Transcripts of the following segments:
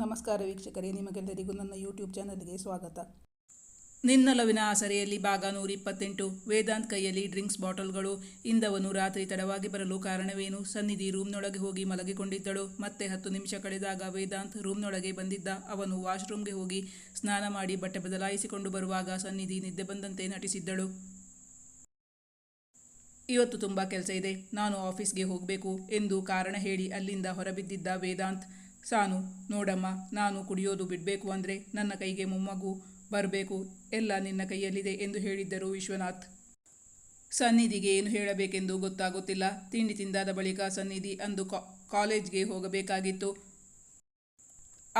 ನಮಸ್ಕಾರ ವೀಕ್ಷಕರೇ, ನಿಮಗೆಲ್ಲರಿಗೂ ನನ್ನ ಯೂಟ್ಯೂಬ್ ಚಾನಲ್ಗೆ ಸ್ವಾಗತ. ನಿನ್ನಲವಿನ ಆಸರೆಯಲ್ಲಿ ಭಾಗ ನೂರ ಇಪ್ಪತ್ತೆಂಟು ವೇದಾಂತ್ ಕೈಯಲ್ಲಿ ಡ್ರಿಂಕ್ಸ್ ಬಾಟಲ್ಗಳು. ಇಂದವನು ರಾತ್ರಿ ತಡವಾಗಿ ಬರಲು ಕಾರಣವೇನು? ಸನ್ನಿಧಿ ರೂಮ್ನೊಳಗೆ ಹೋಗಿ ಮಲಗಿಕೊಂಡಿದ್ದಳು. ಮತ್ತೆ ಹತ್ತು ನಿಮಿಷ ಕಳೆದಾಗ ವೇದಾಂತ್ ರೂಮ್ನೊಳಗೆ ಬಂದಿದ್ದ. ಅವನು ವಾಶ್ರೂಮ್ಗೆ ಹೋಗಿ ಸ್ನಾನ ಮಾಡಿ ಬಟ್ಟೆ ಬದಲಾಯಿಸಿಕೊಂಡು ಬರುವಾಗ ಸನ್ನಿಧಿ ನಿದ್ದೆ ಬಂದಂತೆ ನಟಿಸಿದ್ದಳು. ಇವತ್ತು ತುಂಬ ಕೆಲಸ ಇದೆ. ನಾನು ಆಫೀಸ್ಗೆ ಹೋಗಬೇಕು ಎಂದು ಕಾರಣ ಹೇಳಿ ಅಲ್ಲಿಂದ ಹೊರಬಿದ್ದಿದ್ದ ವೇದಾಂತ್. ಸಾನು, ನೋಡಮ್ಮ, ನಾನು ಕುಡಿಯೋದು ಬಿಡಬೇಕು ಅಂದರೆ ನನ್ನ ಕೈಗೆ ಮೊಮ್ಮಗು, ಬರಬೇಕು, ಎಲ್ಲ ನಿನ್ನ ಕೈಯಲ್ಲಿದೆ ಎಂದು ಹೇಳಿದ್ದರು ವಿಶ್ವನಾಥ್. ಸನ್ನಿಧಿಗೆ ಏನು ಹೇಳಬೇಕೆಂದು ಗೊತ್ತಾಗುತ್ತಿಲ್ಲ. ತಿಂಡಿ ತಿಂದಾದ ಬಳಿಕ ಸನ್ನಿಧಿ ಅಂದು ಕಾಲೇಜ್ಗೆ ಹೋಗಬೇಕಾಗಿತ್ತು.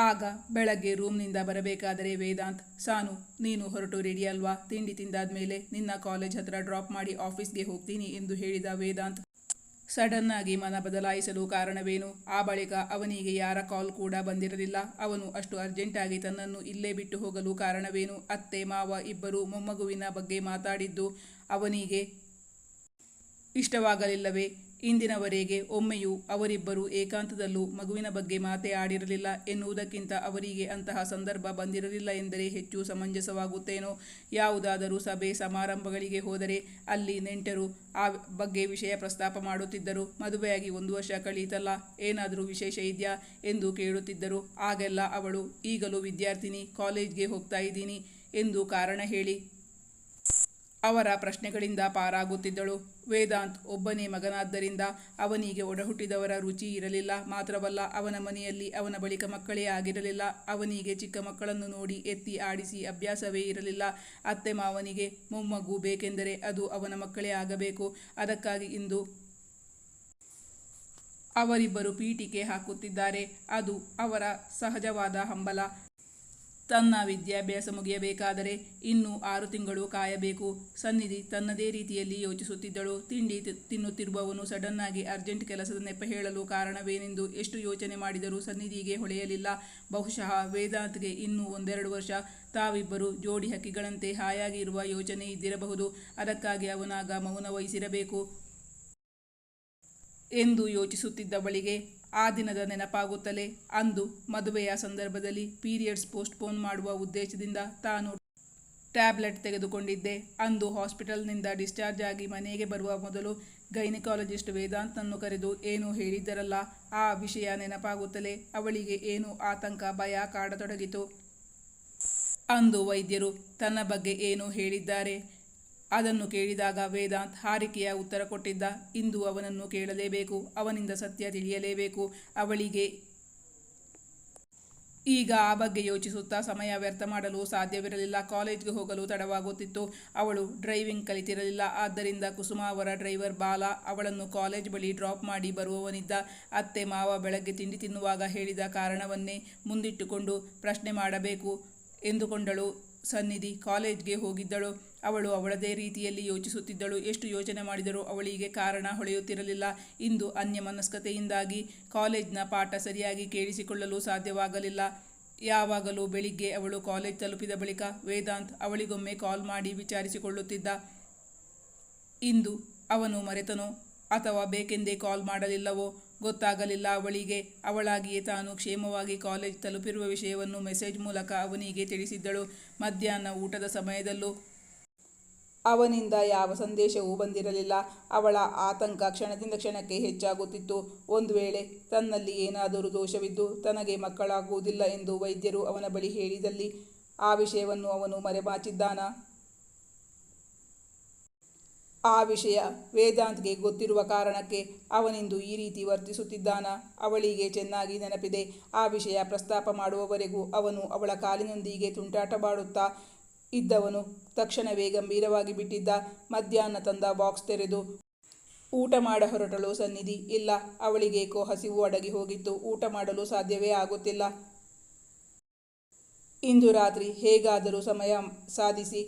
ಆಗ ಬೆಳಗ್ಗೆ ರೂಮ್ನಿಂದ ಬರಬೇಕಾದರೆ ವೇದಾಂತ್, ಸಾನು, ನೀನು ಹೊರಟು ರೆಡಿ ಅಲ್ವಾ? ತಿಂಡಿ ತಿಂದಾದ ಮೇಲೆ ನಿನ್ನ ಕಾಲೇಜ್ ಹತ್ರ ಡ್ರಾಪ್ ಮಾಡಿ ಆಫೀಸ್ಗೆ ಹೋಗ್ತೀನಿ ಎಂದು ಹೇಳಿದ ವೇದಾಂತ್. ಸಡನ್ ಆಗಿ ಮನ ಬದಲಾಯಿಸಲು ಕಾರಣವೇನು? ಆ ಬಳಿಕ ಅವನಿಗೆ ಯಾರ ಕಾಲ್ ಕೂಡ ಬಂದಿರಲಿಲ್ಲ. ಅವನು ಅಷ್ಟು ಅರ್ಜೆಂಟಾಗಿ ತನ್ನನ್ನು ಇಲ್ಲೇ ಬಿಟ್ಟು ಹೋಗಲು ಕಾರಣವೇನು? ಅತ್ತೆ, ಮಾವ ಇಬ್ಬರು ಮೊಮ್ಮಗುವಿನ ಬಗ್ಗೆ ಮಾತಾಡಿದ್ದು ಅವನಿಗೆ ಇಷ್ಟವಾಗಲಿಲ್ಲವೇ? ಇಂದಿನವರೆಗೆ ಒಮ್ಮೆಯೂ ಅವರಿಬ್ಬರು ಏಕಾಂತದಲ್ಲೂ ಮಗುವಿನ ಬಗ್ಗೆ ಮಾತೇ ಆಡಿರಲಿಲ್ಲ ಎನ್ನುವುದಕ್ಕಿಂತ ಅವರಿಗೆ ಅಂತಹ ಸಂದರ್ಭ ಬಂದಿರಲಿಲ್ಲ ಎಂದರೆ ಹೆಚ್ಚು ಸಮಂಜಸವಾಗುತ್ತೇನೋ. ಯಾವುದಾದರೂ ಸಭೆ ಸಮಾರಂಭಗಳಿಗೆ ಹೋದರೆ ಅಲ್ಲಿ ನೆಂಟರು ಆ ಬಗ್ಗೆ ವಿಷಯ ಪ್ರಸ್ತಾಪ ಮಾಡುತ್ತಿದ್ದರು. ಮದುವೆಯಾಗಿ ಒಂದು ವರ್ಷ ಕಳೀತಲ್ಲ, ಏನಾದರೂ ವಿಶೇಷ ಇದೆಯಾ ಎಂದು ಕೇಳುತ್ತಿದ್ದರು. ಆಗೆಲ್ಲ ಅವಳು, ಈಗಲೂ ವಿದ್ಯಾರ್ಥಿನಿ, ಕಾಲೇಜ್ಗೆ ಹೋಗ್ತಾ ಇದ್ದೀನಿ ಎಂದು ಕಾರಣ ಹೇಳಿ ಅವರ ಪ್ರಶ್ನೆಗಳಿಂದ ಪಾರಾಗುತ್ತಿದ್ದಳು. ವೇದಾಂತ್ ಒಬ್ಬನೇ ಮಗನಾದ್ದರಿಂದ ಅವನಿಗೆ ಒಡಹುಟ್ಟಿದವರ ರುಚಿ ಇರಲಿಲ್ಲ. ಮಾತ್ರವಲ್ಲ, ಅವನ ಮನೆಯಲ್ಲಿ ಅವನ ಬಳಿಕ ಮಕ್ಕಳೇ ಆಗಿರಲಿಲ್ಲ. ಅವನಿಗೆ ಚಿಕ್ಕ ಮಕ್ಕಳನ್ನು ನೋಡಿ ಎತ್ತಿ ಆಡಿಸಿ ಅಭ್ಯಾಸವೇ ಇರಲಿಲ್ಲ. ಅತ್ತೆ ಮಾವನಿಗೆ ಮೊಮ್ಮಗು ಬೇಕೆಂದರೆ ಅದು ಅವನ ಮಕ್ಕಳೇ ಆಗಬೇಕು. ಅದಕ್ಕಾಗಿ ಇಂದು ಅವರಿಬ್ಬರು ಪೀಠಿಕೆ ಹಾಕುತ್ತಿದ್ದಾರೆ. ಅದು ಅವರ ಸಹಜವಾದ ಹಂಬಲ. ತನ್ನ ವಿದ್ಯಾಭ್ಯಾಸ ಮುಗಿಯಬೇಕಾದರೆ ಇನ್ನೂ ಆರು ತಿಂಗಳು ಕಾಯಬೇಕು. ಸನ್ನಿಧಿ ತನ್ನದೇ ರೀತಿಯಲ್ಲಿ ಯೋಚಿಸುತ್ತಿದ್ದಳು. ತಿಂಡಿ ತಿನ್ನುತ್ತಿರುವವನು ಸಡನ್ನಾಗಿ ಅರ್ಜೆಂಟ್ ಕೆಲಸದ ನೆಪ ಹೇಳಲು ಕಾರಣವೇನೆಂದು ಎಷ್ಟು ಯೋಚನೆ ಮಾಡಿದರೂ ಸನ್ನಿಧಿಗೆ ಹೊಳೆಯಲಿಲ್ಲ. ಬಹುಶಃ ವೇದಾಂತ್ಗೆ ಇನ್ನೂ ಒಂದೆರಡು ವರ್ಷ. ತಾವಿಬ್ಬರು ಜೋಡಿ ಹಕ್ಕಿಗಳಂತೆ ಹಾಯಾಗಿ ಇರುವ ಯೋಚನೆ ಇದ್ದಿರಬಹುದು. ಅದಕ್ಕಾಗಿ ಅವನಾಗ ಮೌನ ವಹಿಸಿರಬೇಕು. ಎಂದು ಯೋಚಿಸುತ್ತಿದ್ದವಳಿಗೆ ಆ ದಿನದ ನೆನಪಾಗುತ್ತಲೇ ಅಂದು ಮದುವೆಯ ಸಂದರ್ಭದಲ್ಲಿ ಪೀರಿಯಡ್ಸ್ ಪೋಸ್ಟ್ಪೋನ್ ಮಾಡುವ ಉದ್ದೇಶದಿಂದ ತಾನು ಟ್ಯಾಬ್ಲೆಟ್ ತೆಗೆದುಕೊಂಡಿದ್ದೆ. ಅಂದು ಹಾಸ್ಪಿಟಲ್ನಿಂದ ಡಿಸ್ಚಾರ್ಜ್ ಆಗಿ ಮನೆಗೆ ಬರುವ ಮೊದಲು ಗೈನಿಕಾಲಜಿಸ್ಟ್ ವೇದಾಂತನ್ನು ಕರೆದು ಏನೂ ಹೇಳಿದ್ದರಲ್ಲ. ಆ ವಿಷಯ ನೆನಪಾಗುತ್ತಲೇ ಅವಳಿಗೆ ಏನೂ ಆತಂಕ, ಭಯ ಕಾಡತೊಡಗಿತು. ಅಂದು ವೈದ್ಯರು ತನ್ನ ಬಗ್ಗೆ ಏನೋ ಹೇಳಿದ್ದಾರೆ. ಅದನ್ನು ಕೇಳಿದಾಗ ವೇದಾಂತ್ ಹಾರಿಕೆಯ ಉತ್ತರ ಕೊಟ್ಟಿದ್ದ. ಇಂದು ಅವನನ್ನು ಕೇಳಲೇಬೇಕು, ಅವನಿಂದ ಸತ್ಯ ತಿಳಿಯಲೇಬೇಕು, ಅವಳಿಗೆ ಈಗ ಆ ಬಗ್ಗೆ ಯೋಚಿಸುತ್ತಾ ಸಮಯ ವ್ಯರ್ಥ ಮಾಡಲು ಸಾಧ್ಯವಿರಲಿಲ್ಲ. ಕಾಲೇಜ್ಗೆ ಹೋಗಲು ತಡವಾಗುತ್ತಿತ್ತು. ಅವಳು ಡ್ರೈವಿಂಗ್ ಕಲಿತಿರಲಿಲ್ಲ. ಆದ್ದರಿಂದ ಕುಸುಮ ಅವರ ಡ್ರೈವರ್ ಬಾಲ ಅವಳನ್ನು ಕಾಲೇಜ್ ಬಳಿ ಡ್ರಾಪ್ ಮಾಡಿ ಬರುವವನಿದ್ದ. ಅತ್ತೆ ಮಾವ ಬೆಳಗ್ಗೆ ತಿಂಡಿ ತಿನ್ನುವಾಗ ಹೇಳಿದ ಕಾರಣವನ್ನೇ ಮುಂದಿಟ್ಟುಕೊಂಡು ಪ್ರಶ್ನೆ ಮಾಡಬೇಕು ಎಂದುಕೊಂಡಳು. ಸನ್ನಿಧಿ ಕಾಲೇಜ್ಗೆ ಹೋಗಿದ್ದಳು. ಅವಳು ಅವಳದೇ ರೀತಿಯಲ್ಲಿ ಯೋಚಿಸುತ್ತಿದ್ದಳು. ಎಷ್ಟು ಯೋಚನೆ ಮಾಡಿದರೂ ಅವಳಿಗೆ ಕಾರಣ ಹೊಳೆಯುತ್ತಿರಲಿಲ್ಲ. ಇಂದು ಅನ್ಯಮನಸ್ಕತೆಯಿಂದಾಗಿ ಕಾಲೇಜ್ನ ಪಾಠ ಸರಿಯಾಗಿ ಕೇಳಿಸಿಕೊಳ್ಳಲು ಸಾಧ್ಯವಾಗಲಿಲ್ಲ. ಯಾವಾಗಲೂ ಬೆಳಿಗ್ಗೆ ಅವಳು ಕಾಲೇಜ್ ತಲುಪಿದ ಬಳಿಕ ವೇದಾಂತ್ ಅವಳಿಗೊಮ್ಮೆ ಕಾಲ್ ಮಾಡಿ ವಿಚಾರಿಸಿಕೊಳ್ಳುತ್ತಿದ್ದ. ಇಂದು ಅವನು ಮರೆತನೋ ಅಥವಾ ಬೇಕೆಂದೇ ಕಾಲ್ ಮಾಡಲಿಲ್ಲವೋ ಗೊತ್ತಾಗಲಿಲ್ಲ. ಅವಳಿಗೆ ಅವಳಾಗಿಯೇ ತಾನು ಕ್ಷೇಮವಾಗಿ ಕಾಲೇಜ್ ತಲುಪಿರುವ ವಿಷಯವನ್ನು ಮೆಸೇಜ್ ಮೂಲಕ ಅವನಿಗೆ ತಿಳಿಸಿದ್ದಳು. ಮಧ್ಯಾಹ್ನ ಊಟದ ಸಮಯದಲ್ಲೂ ಅವನಿಂದ ಯಾವ ಸಂದೇಶವೂ ಬಂದಿರಲಿಲ್ಲ. ಅವಳ ಆತಂಕ ಕ್ಷಣದಿಂದ ಕ್ಷಣಕ್ಕೆ ಹೆಚ್ಚಾಗುತ್ತಿತ್ತು. ಒಂದು ವೇಳೆ ತನ್ನಲ್ಲಿ ಏನಾದರೂ ದೋಷವಿದ್ದು ತನಗೆ ಮಕ್ಕಳಾಗುವುದಿಲ್ಲ ಎಂದು ವೈದ್ಯರು ಅವನ ಬಳಿ ಹೇಳಿದಲ್ಲಿ ಆ ವಿಷಯವನ್ನು ಅವನು ಮರೆಮಾಚಿದ್ದಾನ? ಆ ವಿಷಯ ವೇದಾಂತ್ಗೆ ಗೊತ್ತಿರುವ ಕಾರಣಕ್ಕೆ ಅವನಿಂದು ಈ ರೀತಿ ವರ್ತಿಸುತ್ತಿದ್ದಾನ? ಅವಳಿಗೆ ಚೆನ್ನಾಗಿ ನೆನಪಿದೆ. ಆ ವಿಷಯ ಪ್ರಸ್ತಾಪ ಮಾಡುವವರೆಗೂ ಅವನು ಅವಳ ಕಾಲಿನೊಂದಿಗೆ ತುಂಟಾಟ ಮಾಡುತ್ತಾ ಇದ್ದವನು ತಕ್ಷಣವೇ ಗಂಭೀರವಾಗಿ ಬಿಟ್ಟಿದ್ದ ಮಧ್ಯಾಹ್ನ ತಂದ ಬಾಕ್ಸ್ ತೆರೆದು, ಊಟ ಮಾಡ ಹೊರಟಳು ಸನ್ನಿಧಿ. ಇಲ್ಲ ಅವಳಿಗೇಕೋ ಹಸಿವು ಅಡಗಿ ಹೋಗಿತ್ತು. ಊಟ ಮಾಡಲು ಸಾಧ್ಯವೇ ಆಗುತ್ತಿಲ್ಲ. ಇಂದು ರಾತ್ರಿ ಹೇಗಾದರೂ ಸಮಯ ಸಾಧಿಸಿ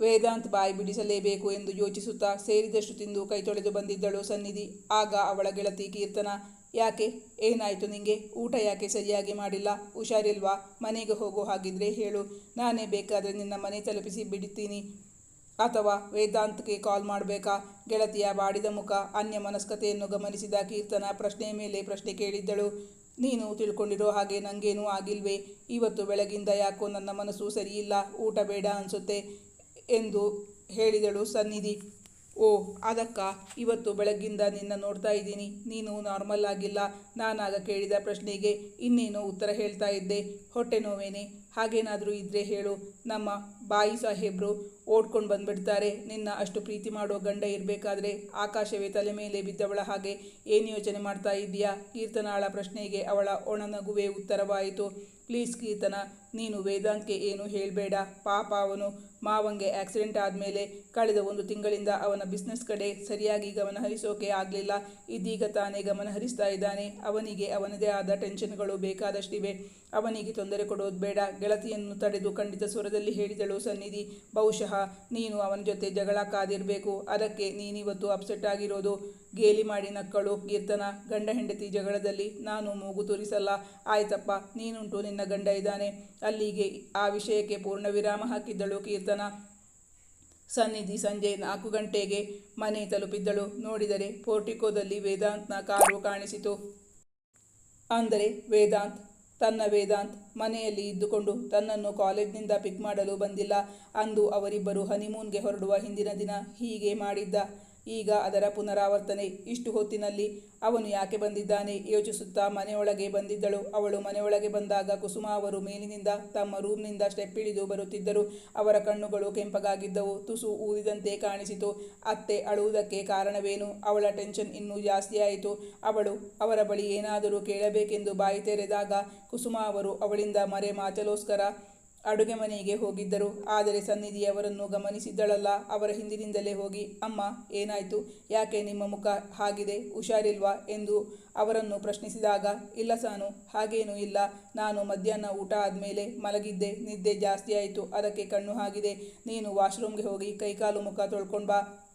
ವೇದಾಂತ್ ಬಾಯಿ ಬಿಡಿಸಲೇಬೇಕು ಎಂದು ಯೋಚಿಸುತ್ತಾ ಸೇರಿದಷ್ಟು ತಿಂದು ಕೈ ತೊಳೆದು ಬಂದಿದ್ದಳು ಸನ್ನಿಧಿ. ಆಗ ಅವಳ ಗೆಳತಿ ಕೀರ್ತನ ಯಾಕೆ? ಏನಾಯಿತು ನಿಂಗೆ? ಊಟ ಯಾಕೆ ಸರಿಯಾಗಿ ಮಾಡಿಲ್ಲ? ಹುಷಾರಿಲ್ವಾ? ಮನೆಗೆ ಹೋಗೋ ಹಾಗಿದ್ರೆ ಹೇಳು. ನಾನೇ ಬೇಕಾದರೆ ನಿನ್ನ ಮನೆ ತಲುಪಿಸಿ ಬಿಡುತ್ತೀನಿ ಅಥವಾ ವೇದಾಂತಕ್ಕೆ ಕಾಲ್ ಮಾಡಬೇಕಾ? ಗೆಳತಿಯ ಬಾಡಿದ ಮುಖ, ಅನ್ಯ ಮನಸ್ಕತೆಯನ್ನು ಗಮನಿಸಿದ ಕೀರ್ತನ ಪ್ರಶ್ನೆಯ ಮೇಲೆ ಪ್ರಶ್ನೆ ಕೇಳಿದ್ದಳು. ನೀನು ತಿಳ್ಕೊಂಡಿರೋ ಹಾಗೆ ನನಗೇನೂ ಆಗಿಲ್ವೇ? ಇವತ್ತು ಬೆಳಗಿಂದ ಯಾಕೋ ನನ್ನ ಮನಸ್ಸು ಸರಿಯಿಲ್ಲ? ಊಟ ಬೇಡ ಅನಿಸುತ್ತೆ ಎಂದು ಹೇಳಿದಳು ಸನ್ನಿಧಿ. ಓ, ಅದಕ್ಕ ಇವತ್ತು ಬೆಳಗ್ಗಿಂದ ನಿನ್ನ ನೋಡ್ತಾ ಇದ್ದೀನಿ. ನೀನು ನಾರ್ಮಲ್ ಆಗಿಲ್ಲ. ನಾನಾಗ ಕೇಳಿದ ಪ್ರಶ್ನೆಗೆ ಇನ್ನೇನೋ ಉತ್ತರ ಹೇಳ್ತಾ ಇದ್ದೆ. ಹೊಟ್ಟೆ ನೋವೇನೆ. ಹಾಗೇನಾದರೂ ಇದ್ದರೆ ಹೇಳು. ನಮ್ಮ ಬಾಯಿ ಸಾಹೇಬ್ರು ಓಡ್ಕೊಂಡು ಬಂದುಬಿಡ್ತಾರೆ. ನಿನ್ನ ಅಷ್ಟು ಪ್ರೀತಿ ಮಾಡೋ ಗಂಡ ಇರಬೇಕಾದ್ರೆ ಆಕಾಶವೇ ತಲೆ ಮೇಲೆ ಬಿದ್ದವಳ ಹಾಗೆ ಏನು ಯೋಚನೆ ಮಾಡ್ತಾ ಇದ್ದೀಯಾ? ಕೀರ್ತನಾಳ ಪ್ರಶ್ನೆಗೆ ಅವಳ ಒಣನಗುವೆ ಉತ್ತರವಾಯಿತು. ಪ್ಲೀಸ್ ಕೀರ್ತನ, ನೀನು ವೇದಾಂಕೆ ಏನು ಹೇಳಬೇಡ. ಪಾಪ ಅವನು ಮಾವಂಗೆ ಆಕ್ಸಿಡೆಂಟ್ ಆದಮೇಲೆ ಕಳೆದ ಒಂದು ತಿಂಗಳಿಂದ ಅವನ ಬಿಸ್ನೆಸ್ ಕಡೆ ಸರಿಯಾಗಿ ಗಮನ ಹರಿಸೋಕೆ ಆಗಲಿಲ್ಲ. ಇದೀಗ ತಾನೇ ಗಮನ ಹರಿಸ್ತಾ ಇದ್ದಾನೆ. ಅವನಿಗೆ ಅವನದೇ ಆದ ಟೆನ್ಷನ್ಗಳು ಬೇಕಾದಷ್ಟಿವೆ. ಅವನಿಗೆ ತೊಂದರೆ ಕೊಡೋದು ಬೇಡ. ಗೆಳತಿಯನ್ನು ತಡೆದು ಖಂಡಿತ ಸ್ವರದಲ್ಲಿ ಹೇಳಿದಳು ಸನ್ನಿಧಿ. ಬಹುಶಃ ನೀನು ಅವನ ಜೊತೆ ಜಗಳ ಕಾದಿರಬೇಕು ಅದಕ್ಕೆ ನೀನಿವತ್ತು ಅಪ್ಸೆಟ್ ಆಗಿರೋದು. ಗೇಲಿ ಮಾಡಿ ನಕ್ಕಳು, ಕೀರ್ತನ, ಗಂಡ ಹೆಂಡತಿ ಜಗಳದಲ್ಲಿ ನಾನು ಮೂಗು ತೋರಿಸಲ್ಲ. ಆಯ್ತಪ್ಪ, ನೀನುಂಟು ನಿನ್ನ ಗಂಡ ಇದ್ದಾನೆ. ಅಲ್ಲಿಗೆ ಆ ವಿಷಯಕ್ಕೆ ಪೂರ್ಣ ವಿರಾಮ ಹಾಕಿದ್ದಳು ಕೀರ್ತನ. ಸನ್ನಿಧಿ ಸಂಜೆ ನಾಲ್ಕು ಗಂಟೆಗೆ ಮನೆ ತಲುಪಿದ್ದಳು. ನೋಡಿದರೆ ಪೋರ್ಟಿಕೋದಲ್ಲಿ ವೇದಾಂತ್ನ ಕಾರು ಕಾಣಿಸಿತು. ಅಂದರೆ ವೇದಾಂತ್, ತನ್ನ ವೇದಾಂತ್ ಮನೆಯಲ್ಲಿ ಇದ್ದುಕೊಂಡು ತನ್ನನ್ನು ಕಾಲೇಜ್ನಿಂದ ಪಿಕ್ ಮಾಡಲು ಬಂದಿಲ್ಲ ಅಂದು ಅವರಿಬ್ಬರು ಹನಿಮೂನ್ಗೆ ಹೊರಡುವ ಹಿಂದಿನ ದಿನ ಹೀಗೆ ಮಾಡಿದ್ದ. ಈಗ ಅದರ ಪುನರಾವರ್ತನೆ ಇಷ್ಟು ಹೊತ್ತಿನಲ್ಲಿ. ಅವನು ಯಾಕೆ ಬಂದಿದ್ದಾನೆ? ಯೋಚಿಸುತ್ತಾ ಮನೆಯೊಳಗೆ ಬಂದಿದ್ದಳು. ಅವಳು ಮನೆಯೊಳಗೆ ಬಂದಾಗ ಕುಸುಮ ಅವರು ಮೇಲಿನಿಂದ ತಮ್ಮ ರೂಮ್ನಿಂದ ಸ್ಟೆಪ್ ಇಳಿದು ಬರುತ್ತಿದ್ದರು. ಅವರ ಕಣ್ಣುಗಳು ಕೆಂಪಗಾಗಿದ್ದವು. ತುಸು ಊದಿದಂತೆ ಕಾಣಿಸಿತು. ಅತ್ತೆ ಅಳುವುದಕ್ಕೆ ಕಾರಣವೇನು? ಅವಳ ಟೆನ್ಷನ್ ಇನ್ನೂ ಜಾಸ್ತಿಯಾಯಿತು. ಅವಳು, ಅವರ ಬಳಿ ಏನಾದರೂ ಕೇಳಬೇಕೆಂದು ಬಾಯಿ ತೆರೆದಾಗ ಕುಸುಮ ಅವರು ಅವಳಿಂದ ಮರೆ ಮಾಚಲೋಸ್ಕರ ಅಡುಗೆ ಮನೆಗೆ ಹೋಗಿದ್ದರು. ಆದರೆ ಸನ್ನಿಧಿ ಅವರನ್ನು ಗಮನಿಸಿದ್ದಳಲ್ಲ. ಅವರ ಹಿಂದಿನಿಂದಲೇ ಹೋಗಿ, ಅಮ್ಮ, ಏನಾಯಿತು? ಯಾಕೆ ನಿಮ್ಮ ಮುಖ ಹಾಗಿದೆ? ಹುಷಾರಿಲ್ವಾ? ಎಂದು ಅವರನ್ನು ಪ್ರಶ್ನಿಸಿದಾಗ, ಇಲ್ಲ ಸಾನು, ಹಾಗೇನೂ ಇಲ್ಲ. ನಾನು ಮಧ್ಯಾಹ್ನ ಊಟ ಆದಮೇಲೆ ಮಲಗಿದ್ದೆ. ನಿದ್ದೆ ಜಾಸ್ತಿ ಆಯಿತು. ಅದಕ್ಕೆ ಕಣ್ಣು ಹಾಗಿದೆ. ನೀನು ವಾಶ್ರೂಮ್ಗೆ ಹೋಗಿ ಕೈಕಾಲು ಮುಖ ತೊಳ್ಕೊಂಡು ಬಾ.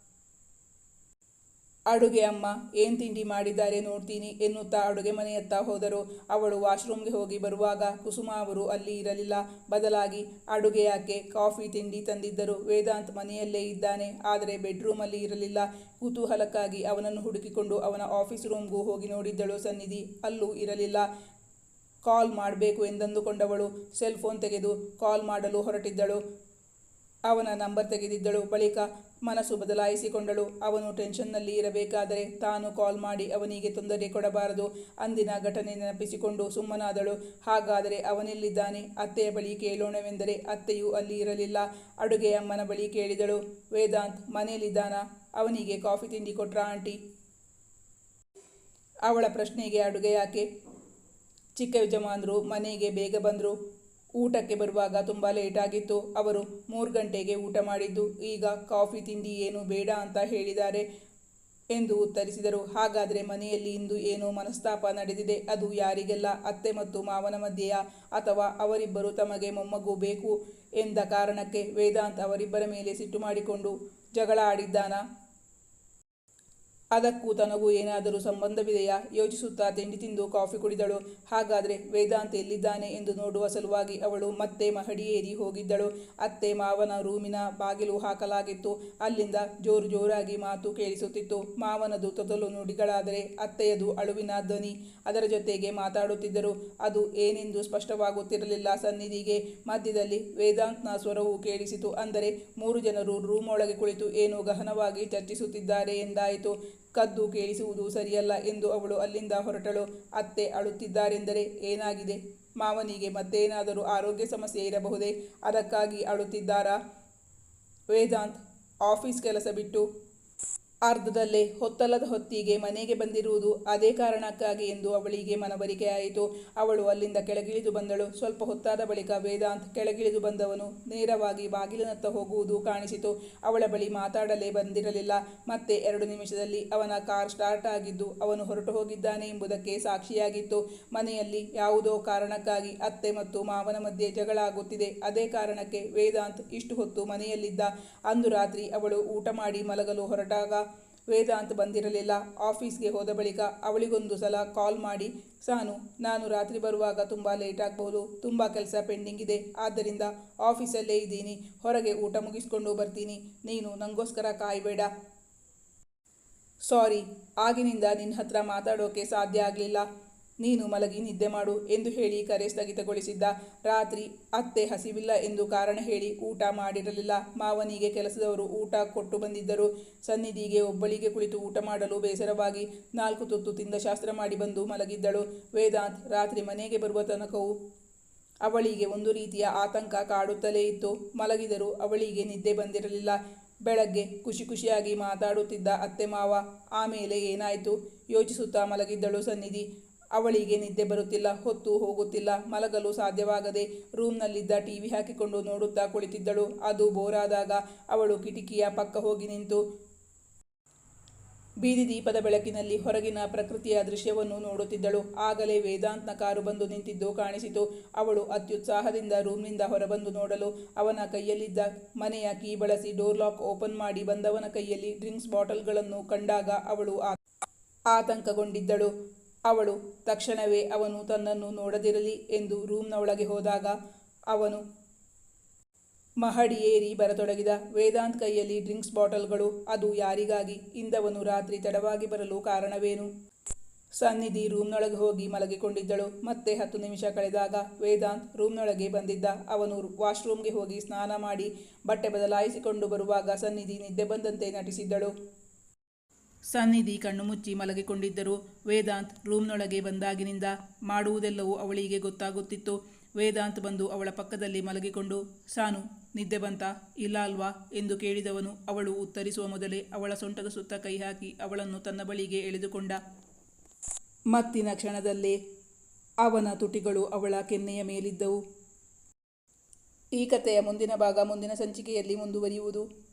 ಅಡುಗೆ ಅಮ್ಮ, ಏನು ತಿಂಡಿ ಮಾಡಿದ್ದಾರೆ ನೋಡ್ತೀನಿ ಎನ್ನುತ್ತಾ ಅಡುಗೆ ಮನೆಯತ್ತ ಹೋದರು. ಅವಳು ವಾಶ್ರೂಮ್ಗೆ ಹೋಗಿ ಬರುವಾಗ ಕುಸುಮ ಅವರು ಅಲ್ಲಿ ಇರಲಿಲ್ಲ. ಬದಲಾಗಿ ಅಡುಗೆ ಯಾಕೆ ಕಾಫಿ ತಿಂಡಿ ತಂದಿದ್ದರು. ವೇದಾಂತ್ ಮನೆಯಲ್ಲೇ ಇದ್ದಾನೆ, ಆದರೆ ಬೆಡ್ರೂಮಲ್ಲಿ ಇರಲಿಲ್ಲ. ಕುತೂಹಲಕ್ಕಾಗಿ ಅವನನ್ನು ಹುಡುಕಿಕೊಂಡು ಅವನ ಆಫೀಸ್ ರೂಮ್ಗೂ ಹೋಗಿ ನೋಡಿದ್ದಳು ಸನ್ನಿಧಿ. ಅಲ್ಲೂ ಇರಲಿಲ್ಲ. ಕಾಲ್ ಮಾಡಬೇಕು ಎಂದಂದುಕೊಂಡವಳು. ಸೆಲ್ ಫೋನ್ ತೆಗೆದು ಕಾಲ್ ಮಾಡಲು ಹೊರಟಿದ್ದಳು. ಅವನ ನಂಬರ್ ತೆಗೆದಿದ್ದಳು. ಬಳಿಕ ಮನಸ್ಸು ಬದಲಾಯಿಸಿಕೊಂಡಳು. ಅವನು ಟೆನ್ಷನ್ನಲ್ಲಿ ಇರಬೇಕಾದರೆ ತಾನು ಕಾಲ್ ಮಾಡಿ ಅವನಿಗೆ ತೊಂದರೆ ಕೊಡಬಾರದು. ಅಂದಿನ ಘಟನೆ ನೆನಪಿಸಿಕೊಂಡು ಸುಮ್ಮನಾದಳು. ಹಾಗಾದರೆ ಅವನೆಲ್ಲಿದ್ದಾನೆ? ಅತ್ತೆಯ ಬಳಿ ಕೇಳೋಣವೆಂದರೆ ಅತ್ತೆಯೂ ಅಲ್ಲಿ ಇರಲಿಲ್ಲ. ಅಡುಗೆ ಅಮ್ಮನ ಬಳಿ ಕೇಳಿದಳು. ವೇದಾಂತ್, ಮನೆಯಲ್ಲಿದ್ದಾನಾ? ಅವನಿಗೆ ಕಾಫಿ ತಿಂಡಿ ಕೊಟ್ರ, ಆಂಟಿ? ಅವಳ ಪ್ರಶ್ನೆಗೆ ಅಡುಗೆ ಯಾಕೆ? ಚಿಕ್ಕ ಯಜಮಾನರು ಮನೆಗೆ ಬೇಗ ಬಂದರು. ಊಟಕ್ಕೆ ಬರುವಾಗ ತುಂಬ ಲೇಟಾಗಿತ್ತು ಅವರು ಮೂರು ಗಂಟೆಗೆ ಊಟ ಮಾಡಿದ್ದು. ಈಗ ಕಾಫಿ ತಿಂಡಿ ಏನು ಬೇಡ ಅಂತ ಹೇಳಿದ್ದಾರೆ ಎಂದು ಉತ್ತರಿಸಿದರು. ಹಾಗಾದರೆ ಮನೆಯಲ್ಲಿ ಇಂದು ಏನೋ ಮನಸ್ತಾಪ ನಡೆದಿದೆ? ಅದು ಯಾರಿಗೆಲ್ಲ? ಅತ್ತೆ ಮತ್ತು ಮಾವನ ಮಧ್ಯೆಯ? ಅಥವಾ ಅವರಿಬ್ಬರು ತಮಗೆ ಮೊಮ್ಮಗು ಬೇಕು ಎಂದ ಕಾರಣಕ್ಕೆ ವೇದಾಂತ್ ಅವರಿಬ್ಬರ ಮೇಲೆ ಸಿಟ್ಟು ಮಾಡಿಕೊಂಡು ಜಗಳ ಆಡಿದ್ದಾನಾ? ಅದಕ್ಕೂ ತನಗೂ ಏನಾದರೂ ಸಂಬಂಧವಿದೆಯಾ? ಯೋಚಿಸುತ್ತಾ ತಿಂಡಿ ತಿಂದು ಕಾಫಿ ಕುಡಿದಳು. ಹಾಗಾದರೆ ವೇದಾಂತ ಎಲ್ಲಿದ್ದಾನೆ ಎಂದು ನೋಡುವ ಸಲುವಾಗಿ ಅವಳು ಮತ್ತೆ ಮಹಡಿಯೇರಿ ಹೋಗಿದ್ದಳು. ಅತ್ತೆ ಮಾವನ ರೂಮಿನ ಬಾಗಿಲು ಹಾಕಲಾಗಿತ್ತು. ಅಲ್ಲಿಂದ ಜೋರು ಜೋರಾಗಿ ಮಾತು ಕೇಳಿಸುತ್ತಿತ್ತು. ಮಾವನದು ತೊದಲು ನುಡಿಗಳಾದರೆ ಅತ್ತೆಯದು ಅಳುವಿನ ಧ್ವನಿ. ಅದರ ಜೊತೆಗೆ ಮಾತಾಡುತ್ತಿದ್ದರು. ಅದು ಏನೆಂದು ಸ್ಪಷ್ಟವಾಗುತ್ತಿರಲಿಲ್ಲ. ಸನ್ನಿಧಿಗೆ ಮಧ್ಯದಲ್ಲಿ ವೇದಾಂತ್ನ ಸ್ವರವು ಕೇಳಿಸಿತು. ಅಂದರೆ ಮೂರು ಜನರು ರೂಮ್ ಒಳಗೆ ಕುಳಿತು ಏನೋ ಗಹನವಾಗಿ ಚರ್ಚಿಸುತ್ತಿದ್ದಾರೆ ಎಂದಾಯಿತು. ಕದ್ದು ಕೇಳಿಸುವುದು ಸರಿಯಲ್ಲ ಎಂದು ಅವಳು ಅಲ್ಲಿಂದ ಹೊರಟಳು. ಅತ್ತೆ ಅಳುತ್ತಿದ್ದಾರೆಂದರೆ ಏನಾಗಿದೆ? ಮಾವನಿಗೆ ಮತ್ತೇನಾದರೂ ಆರೋಗ್ಯ ಸಮಸ್ಯೆ ಇರಬಹುದೇ? ಅದಕ್ಕಾಗಿ ಅಳುತ್ತಿದ್ದಾರಾ? ವೇದಾಂತ್, ಆಫೀಸ್ ಕೆಲಸ ಬಿಟ್ಟು ಅರ್ಧದಲ್ಲೇ ಹೊತ್ತಲ್ಲದ ಹೊತ್ತಿಗೆ ಮನೆಗೆ ಬಂದಿರುವುದು ಅದೇ ಕಾರಣಕ್ಕಾಗಿ ಎಂದು ಅವಳಿಗೆ ಮನವರಿಕೆ ಆಯಿತು. ಅವಳು ಅಲ್ಲಿಂದ ಕೆಳಗಿಳಿದು ಬಂದಳು. ಸ್ವಲ್ಪ ಹೊತ್ತಾದ ಬಳಿಕ ವೇದಾಂತ್ ಕೆಳಗಿಳಿದು ಬಂದವನು ನೇರವಾಗಿ ಬಾಗಿಲಿನತ್ತ ಹೋಗುವುದು ಕಾಣಿಸಿತು. ಅವಳ ಬಳಿ ಮಾತಾಡಲೇ ಬಂದಿರಲಿಲ್ಲ. ಮತ್ತೆ ಎರಡು ನಿಮಿಷದಲ್ಲಿ ಅವನ ಕಾರ್ ಸ್ಟಾರ್ಟ್ ಆಗಿದ್ದು ಅವನು ಹೊರಟು ಹೋಗಿದ್ದಾನೆ ಎಂಬುದಕ್ಕೆ ಸಾಕ್ಷಿಯಾಗಿತ್ತು. ಮನೆಯಲ್ಲಿ ಯಾವುದೋ ಕಾರಣಕ್ಕಾಗಿ ಅತ್ತೆ ಮತ್ತು ಮಾವನ ಮಧ್ಯೆ ಜಗಳ ಆಗುತ್ತಿದೆ. ಅದೇ ಕಾರಣಕ್ಕೆ ವೇದಾಂತ್ ಇಷ್ಟು ಹೊತ್ತು ಮನೆಯಲ್ಲಿದ್ದ. ಅಂದು ರಾತ್ರಿ ಅವಳು ಊಟ ಮಾಡಿ ಮಲಗಲು ಹೊರಟಾಗ ವೇದಾಂತ್ ಬಂದಿರಲಿಲ್ಲ. ಆಫೀಸ್ಗೆ ಹೋದ ಬಳಿಕ ಅವಳಿಗೊಂದು ಸಲ ಕಾಲ್ ಮಾಡಿ, ಸಾನು, ನಾನು ರಾತ್ರಿ ಬರುವಾಗ ತುಂಬ ಲೇಟ್ ಆಗ್ಬೋದು ತುಂಬ ಕೆಲಸ ಪೆಂಡಿಂಗ್ ಇದೆ. ಆದ್ದರಿಂದ ಆಫೀಸಲ್ಲೇ ಇದ್ದೀನಿ. ಹೊರಗೆ ಊಟ ಮುಗಿಸ್ಕೊಂಡು ಬರ್ತೀನಿ. ನೀನು ನನಗೋಸ್ಕರ ಕಾಯಬೇಡ. ಸಾರಿ. ಆಗಿನಿಂದ ನಿನ್ನ ಹತ್ರ ಮಾತಾಡೋಕೆ ಸಾಧ್ಯ ಆಗಲಿಲ್ಲ. ನೀನು ಮಲಗಿ ನಿದ್ದೆ ಮಾಡು ಎಂದು ಹೇಳಿ ಕರೆ ಸ್ಥಗಿತಗೊಳಿಸಿದ್ದ. ರಾತ್ರಿ ಅತ್ತೆ ಹಸಿವಿಲ್ಲ ಎಂದು ಕಾರಣ ಹೇಳಿ ಊಟ ಮಾಡಿರಲಿಲ್ಲ. ಮಾವನಿಗೆ ಕೆಲಸದವರು ಊಟ ಕೊಟ್ಟು ಬಂದಿದ್ದರು. ಸನ್ನಿಧಿಗೆ ಒಬ್ಬಳಿಗೆ ಕುಳಿತು ಊಟ ಮಾಡಲು ಬೇಸರವಾಗಿ ನಾಲ್ಕು ತುತ್ತು ತಿಂದ ಶಾಸ್ತ್ರ ಮಾಡಿ ಬಂದು ಮಲಗಿದ್ದಳು. ವೇದಾಂತ್ ರಾತ್ರಿ ಮನೆಗೆ ಬರುವ ತನಕವೂ ಅವಳಿಗೆ ಒಂದು ರೀತಿಯ ಆತಂಕ ಕಾಡುತ್ತಲೇ ಇತ್ತು. ಮಲಗಿದರೂ ಅವಳಿಗೆ ನಿದ್ದೆ ಬಂದಿರಲಿಲ್ಲ. ಬೆಳಗ್ಗೆ ಖುಷಿ ಖುಷಿಯಾಗಿ ಮಾತಾಡುತ್ತಿದ್ದ ಅತ್ತೆ ಮಾವ ಆಮೇಲೆ ಏನಾಯಿತು? ಯೋಚಿಸುತ್ತಾ ಮಲಗಿದ್ದಳು ಸನ್ನಿಧಿ. ಅವಳಿಗೆ ನಿದ್ದೆ ಬರುತ್ತಿಲ್ಲ, ಹೊತ್ತು ಹೋಗುತ್ತಿಲ್ಲ, ಮಲಗಲು ಸಾಧ್ಯವಾಗದೆ ರೂಮ್ನಲ್ಲಿದ್ದ ಟಿವಿ ಹಾಕಿಕೊಂಡು ನೋಡುತ್ತಾ ಕುಳಿತಿದ್ದಳು. ಅದು ಬೋರಾದಾಗ ಅವಳು ಕಿಟಕಿಯ ಪಕ್ಕ ಹೋಗಿ ನಿಂತು ಬೀದಿ ದೀಪದ ಬೆಳಕಿನಲ್ಲಿ ಹೊರಗಿನ ಪ್ರಕೃತಿಯ ದೃಶ್ಯವನ್ನು ನೋಡುತ್ತಿದ್ದಳು. ಆಗಲೇ ವೇದಾಂತ್ನ ಕಾರು ಬಂದು ನಿಂತಿದ್ದು ಕಾಣಿಸಿತು. ಅವಳು ಅತ್ಯುತ್ಸಾಹದಿಂದ ರೂಮ್ನಿಂದ ಹೊರಬಂದು ನೋಡಲು ಅವನ ಕೈಯಲ್ಲಿದ್ದ ಮನೆಯ ಕೀ ಬಳಸಿ ಡೋರ್ ಲಾಕ್ ಓಪನ್ ಮಾಡಿ ಬಂದವನ ಕೈಯಲ್ಲಿ ಡ್ರಿಂಕ್ಸ್ ಬಾಟಲ್ಗಳನ್ನು ಕಂಡಾಗ ಅವಳು ಆತಂಕಗೊಂಡಿದ್ದಳು. ಅವಳು ತಕ್ಷಣವೇ ಅವನು ತನ್ನನ್ನು ನೋಡದಿರಲಿ ಎಂದು ರೂಮ್ನ ಒಳಗೆ ಹೋದಾಗ ಅವನು ಮಹಡಿ ಏರಿ ಬರತೊಡಗಿದ ವೇದಾಂತ್ ಕೈಯಲ್ಲಿ ಡ್ರಿಂಕ್ಸ್ ಬಾಟಲ್ಗಳು. ಅದು ಯಾರಿಗಾಗಿ? ಇಂದವನು ರಾತ್ರಿ ತಡವಾಗಿ ಬರಲು ಕಾರಣವೇನು? ಸನ್ನಿಧಿ ರೂಮ್ನೊಳಗೆ ಹೋಗಿ ಮಲಗಿಕೊಂಡಿದ್ದಳು. ಮತ್ತೆ ಹತ್ತು ನಿಮಿಷ ಕಳೆದಾಗ ವೇದಾಂತ್ ರೂಮ್ನೊಳಗೆ ಬಂದಿದ್ದ. ಅವನು ವಾಶ್ರೂಮ್ಗೆ ಹೋಗಿ ಸ್ನಾನ ಮಾಡಿ ಬಟ್ಟೆ ಬದಲಾಯಿಸಿಕೊಂಡು ಬರುವಾಗ ಸನ್ನಿಧಿ ನಿದ್ದೆ ಬಂದಂತೆ ನಟಿಸಿದ್ದಳು. ಸನ್ನಿಧಿ ಕಣ್ಣು ಮುಚ್ಚಿ ಮಲಗಿಕೊಂಡಿದ್ದರು. ವೇದಾಂತ್ ರೂಮ್ನೊಳಗೆ ಬಂದಾಗಿನಿಂದ ಮಾಡುವುದೆಲ್ಲವೂ ಅವಳಿಗೆ ಗೊತ್ತಾಗುತ್ತಿತ್ತು. ವೇದಾಂತ್ ಬಂದು ಅವಳ ಪಕ್ಕದಲ್ಲಿ ಮಲಗಿಕೊಂಡು, ಸಾನು, ನಿದ್ದೆ ಬಂತಾ? ಇಲ್ಲ ಅಲ್ವಾ? ಎಂದು ಕೇಳಿದವನು. ಅವಳು ಉತ್ತರಿಸುವ ಮೊದಲೇ ಅವಳ ಸೊಂಟದ ಸುತ್ತ ಕೈ ಹಾಕಿ ಅವಳನ್ನು ತನ್ನ ಬಳಿಗೆ ಎಳೆದುಕೊಂಡ. ಮತ್ತಿನ ಕ್ಷಣದಲ್ಲೇ ಅವನ ತುಟಿಗಳು ಅವಳ ಕೆನ್ನೆಯ ಮೇಲಿದ್ದವು. ಈ ಕಥೆಯ ಮುಂದಿನ ಭಾಗ ಮುಂದಿನ ಸಂಚಿಕೆಯಲ್ಲಿ ಮುಂದುವರಿಯುವುದು.